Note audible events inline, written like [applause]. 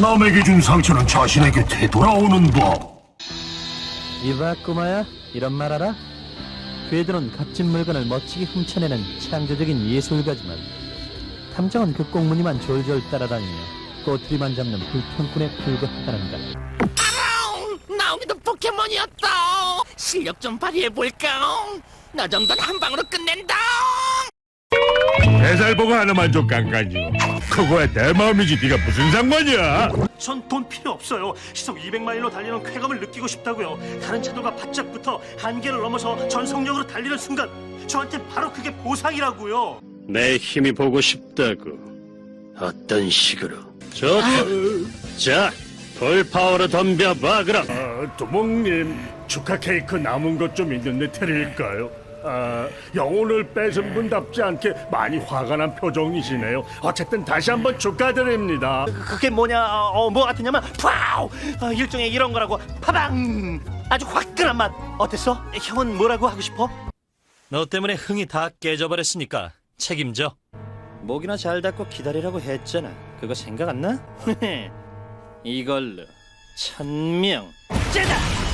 남에게 준 상처는 자신에게 되돌아오는 법. 이봐 꼬마야 이런 말 알아? 궤도는 값진 물건을 멋지게 훔쳐내는 창조적인 예술가지만 탐정은 그 꽁무니만 졸졸 따라다니며 꼬투리만 잡는 불평꾼에 불과하다는가 나오기도 포켓몬이었다. 실력 좀 발휘해볼까? 너 정도는 한 방으로 끝낸다. 배달보고 하나만 줘 깐깐이요 그거야 내 마음이지 네가 무슨 상관이야 전 돈 필요 없어요. 시속 200마일로 달리는 쾌감을 느끼고 싶다고요. 다른 차들과 바짝 붙어 한계를 넘어서 전속력으로 달리는 순간 저한테 바로 그게 보상이라고요. 내 힘이 보고 싶다고. 어떤 식으로? 좋다. 자, 풀파워로 덤벼봐, 그럼. 아, 두목님 축하 케이크 남은 것 좀 있는데 드릴까요? 아, 영혼을 뺏은 분답지 않게 많이 화가 난 표정이시네요 어쨌든 다시 한번 축하드립니다 그게 뭐냐? 어, 뭐 같으냐면 파우! 어, 일종의 이런 거라고 파방! 아주 화끈한 맛. 어땠어? 형은 뭐라고 하고 싶어? 너 때문에 흥이 다 깨져버렸으니까 책임져. 목이나 잘 닫고 기다리라고 했잖아. 그거 생각 안 나? [laughs] 이걸로 천명. 쟤다!